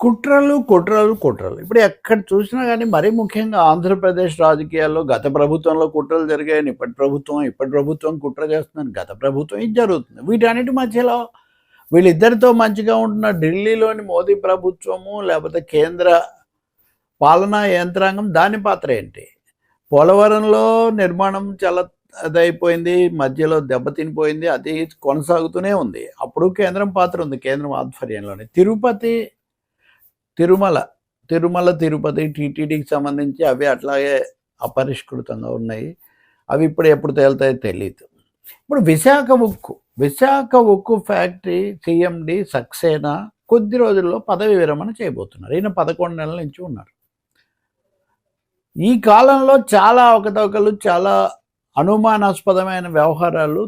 కుట్రలు కుట్రలు కుట్రలు. ఇప్పుడు ఎక్కడ చూసినా కానీ మరీ ముఖ్యంగా ఆంధ్రప్రదేశ్ రాజకీయాల్లో గత ప్రభుత్వంలో కుట్రలు జరిగాయని ఇప్పటి ప్రభుత్వం ఇప్పటి ప్రభుత్వం కుట్ర చేస్తుందని గత ప్రభుత్వం ఇది జరుగుతుంది. వీటన్నిటి మధ్యలో వీళ్ళిద్దరితో మంచిగా ఉంటున్న ఢిల్లీలోని మోదీ ప్రభుత్వము లేకపోతే కేంద్ర పాలనా యంత్రాంగం దాని పాత్ర ఏంటి? పోలవరంలో నిర్మాణం చాలా అదైపోయింది మధ్యలో దెబ్బతినిపోయింది అది కొనసాగుతూనే ఉంది. అప్పుడు కేంద్రం పాత్ర ఉంది కేంద్రం ఆధ్వర్యంలోనే. తిరుపతి తిరుమల తిరుమల తిరుపతి టీటీడీకి సంబంధించి అవి అట్లాగే అపరిష్కృతంగా ఉన్నాయి. అవి ఇప్పుడు ఎప్పుడు తేలుతాయో తెలియదు ఇప్పుడు విశాఖ ఉక్కు విశాఖ ఉక్కు ఫ్యాక్టరీ సీఎండి సక్సేనా కొద్ది రోజుల్లో పదవి విరమణ చేయబోతున్నారు. ఈయన పదకొండు నెలల నుంచి ఉన్నారు. ఈ కాలంలో చాలా అవకతవకలు చాలా అనుమానాస్పదమైన వ్యవహారాలు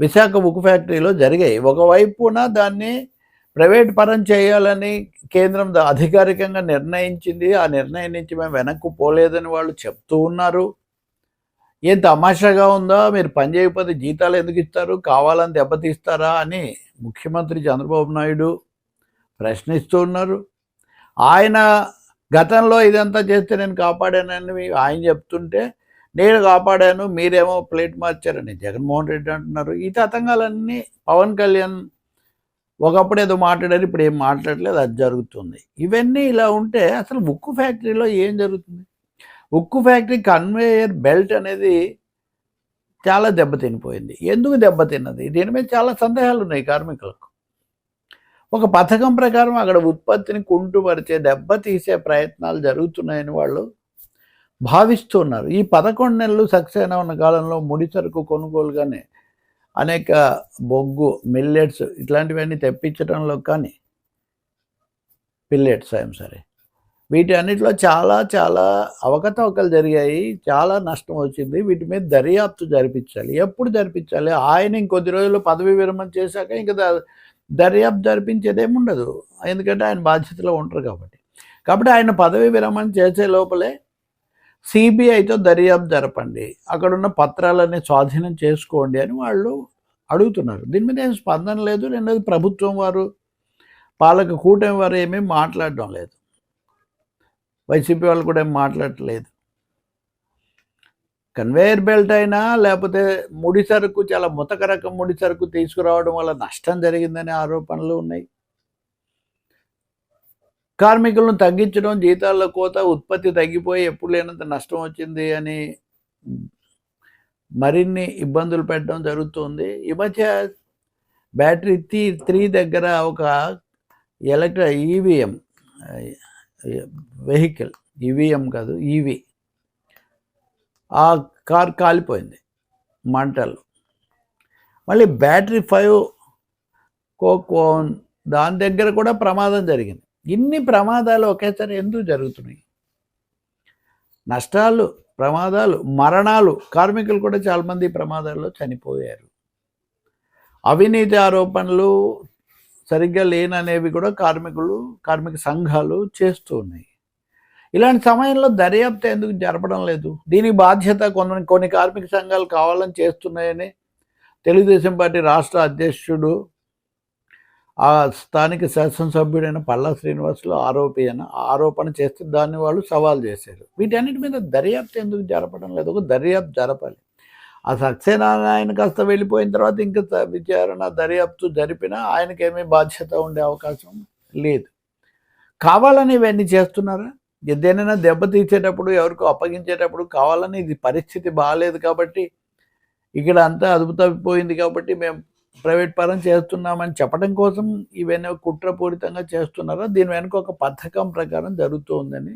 విశాఖ ఉక్కు ఫ్యాక్టరీలో జరిగాయి. ఒకవైపున దాన్ని ప్రైవేట్ పరం చేయాలని కేంద్రం ద- అధికారికంగా నిర్ణయించింది. ఆ నిర్ణయం నుంచి మేము వెనక్కు పోలేదని వాళ్ళు చెప్తూ ఉన్నారు. ఏం తమాషాగా ఉందా? మీరు పని చేయకపోతే జీతాలు ఎందుకు ఇస్తారు? కావాలని దెబ్బతీస్తారా అని ముఖ్యమంత్రి చంద్రబాబు నాయుడు ప్రశ్నిస్తూ ఉన్నారు. ఆయన గతంలో ఇదంతా చేస్తే నేను కాపాడానని ఆయన చెప్తుంటే నేను కాపాడాను మీరేమో ప్లేట్ మార్చారని జగన్మోహన్ రెడ్డి అంటున్నారు. ఈ తతంగాలన్నీ పవన్ కళ్యాణ్ ఒకప్పుడు ఏదో మాట్లాడారు ఇప్పుడు ఏం మాట్లాడలేదు అది జరుగుతుంది. ఇవన్నీ ఇలా ఉంటే అసలు ఉక్కు ఫ్యాక్టరీలో ఏం జరుగుతుంది? ఉక్కు ఫ్యాక్టరీ కన్వేయర్ బెల్ట్ అనేది చాలా దెబ్బతినిపోయింది ఎందుకు దెబ్బతిన్నది దీని మీద చాలా సందేహాలు ఉన్నాయి కార్మికులకు. ఒక పథకం ప్రకారం అక్కడ ఉత్పత్తిని కుంటుపరిచే దెబ్బతీసే ప్రయత్నాలు జరుగుతున్నాయని వాళ్ళు భావిస్తున్నారు. ఈ పదకొండు నెలలు సక్సేనా ఉన్న కాలంలో ముడి సరుకు కొనుగోలుగానే అనేక బొగ్గు మిల్లెట్స్ ఇట్లాంటివన్నీ తెప్పించడంలో కానీ పిల్లెట్స్ ఐఎమ్ సరే. వీటి అన్నిటిలో చాలా చాలా అవకతవకలు జరిగాయి. చాలా నష్టం వచ్చింది. వీటి మీద దర్యాప్తు జరిపించాలి. ఎప్పుడు జరిపించాలి? ఆయన ఇంకొద్ది రోజుల్లో పదవి విరమణ చేశాక ఇంకా దర్యాప్తు జరిపించేదేముండదు. ఎందుకంటే ఆయన బాధ్యతలో ఉంటారు కాబట్టి. కాబట్టి ఆయన పదవి విరమణ చేసే లోపలే సిబిఐతో దర్యాప్తు జరపండి. అక్కడున్న పత్రాలన్నీ స్వాధీనం చేసుకోండి అని వాళ్ళు అడుగుతున్నారు. దీని మీద ఏం స్పందన లేదు. రెండోది ప్రభుత్వం వారు పాలక కూటమి వారు ఏమీ మాట్లాడడం లేదు. వైసీపీ వాళ్ళు కూడా ఏం మాట్లాడట్లేదు కన్వేయర్ బెల్ట్ అయినా లేకపోతే ముడి సరుకు చాలా ముతక రకం ముడి సరుకు తీసుకురావడం వల్ల నష్టం జరిగిందనే ఆరోపణలు ఉన్నాయి. కార్మికులను తగ్గించడం జీతాల కోత ఉత్పత్తి తగ్గిపోయి ఎప్పుడు లేనంత నష్టం వచ్చింది అని మరిన్ని ఇబ్బందులు పెట్టడం జరుగుతుంది. ఈ మధ్య బ్యాటరీ త్రీ త్రీ దగ్గర ఒక ఎలక్ట్ర ఈవీఎం వెహికల్ ఈవీఎం కాదు ఈవీ ఆ కార్ కాలిపోయింది మంటలు. మళ్ళీ బ్యాటరీ ఫైవ్ కోకోన్ దాని దగ్గర కూడా ప్రమాదం జరిగింది. ఇన్ని ప్రమాదాలు ఒకేసారి ఎందుకు జరుగుతున్నాయి? నష్టాలు ప్రమాదాలు మరణాలు కార్మికులు కూడా చాలామంది ప్రమాదాల్లో చనిపోయారు. అవినీతి ఆరోపణలు సరిగ్గా లేననేవి కూడా కార్మికులు కార్మిక సంఘాలు చేస్తూ ఉన్నాయి. ఇలాంటి సమయంలో దర్యాప్తు ఎందుకు జరపడం లేదు? దీనికి బాధ్యత కొన్ని కొన్ని కార్మిక సంఘాలు కావాలని చేస్తున్నాయని తెలుగుదేశం పార్టీ రాష్ట్ర అధ్యక్షుడు ఆ స్థానిక శాసనసభ్యుడైన పల్లా శ్రీనివాసులు ఆరోపి అని ఆరోపణ చేస్తే దాన్ని వాళ్ళు సవాల్ చేశారు. వీటన్నిటి మీద దర్యాప్తు ఎందుకు జరపడం లేదు? ఒక దర్యాప్తు జరపాలి. ఆ సక్సేనా ఆయన కాస్త వెళ్ళిపోయిన తర్వాత ఇంకా విచారణ దర్యాప్తు జరిపినా ఆయనకేమీ బాధ్యత ఉండే అవకాశం లేదు. కావాలని ఇవన్నీ చేస్తున్నారా దేనైనా దెబ్బతీసేటప్పుడు ఎవరికో అప్పగించేటప్పుడు కావాలని ఇది పరిస్థితి బాగాలేదు కాబట్టి ఇక్కడ అంతా అదుపు తప్పిపోయింది కాబట్టి మేము ప్రైవేట్ పరం చేస్తున్నామని చెప్పడం కోసం ఇవన్నీ కుట్రపూరితంగా చేస్తున్నారా? దీని వెనుక ఒక పథకం ప్రకారం జరుగుతుందని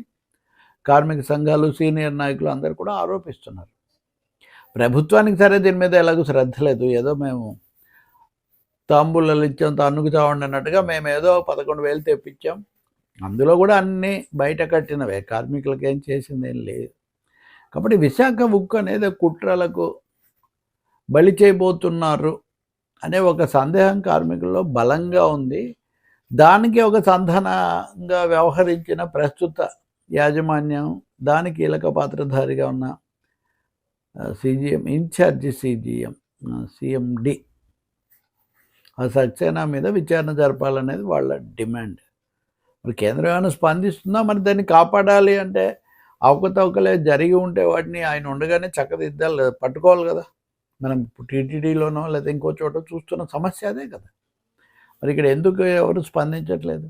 కార్మిక సంఘాలు సీనియర్ నాయకులు అందరూ కూడా ఆరోపిస్తున్నారు. ప్రభుత్వానికి సరే దీని మీద ఎలాగో శ్రద్ధ లేదు. ఏదో మేము తాంబూలాలు ఇచ్చాం తన్నుకు చావండి అన్నట్టుగా మేము ఏదో పదకొండు వేలు తెప్పించాం. అందులో కూడా అన్నీ బయట కట్టినవే. కార్మికులకి ఏం చేసింది ఏం లేదు. కాబట్టి విశాఖ ఉక్కు అనేది కుట్రలకు బలి చేయబోతున్నారు. అనే ఒక సందేహం కార్మికుల్లో బలంగా ఉంది. దానికి ఒక సంధానంగా వ్యవహరించిన ప్రస్తుత యాజమాన్యం దాని కీలక పాత్రధారిగా ఉన్న సీజీఎం ఇన్ఛార్జి సీజీఎం సిఎండి. ఆ సక్సేనా మీద విచారణ జరపాలనేది వాళ్ళ డిమాండ్. మరి కేంద్రం ఏమైనా స్పందిస్తుందా? మరి దాన్ని కాపాడాలి అంటే అవకతవకలే జరిగి ఉంటే వాటిని ఆయన ఉండగానే చక్కదిద్దాలి పట్టుకోవాలి కదా. మనం టీటీడీలోనో లేదా ఇంకో చోట చూస్తున్న సమస్య అదే కదా. మరి ఇక్కడ ఎందుకు ఎవరు స్పందించట్లేదు?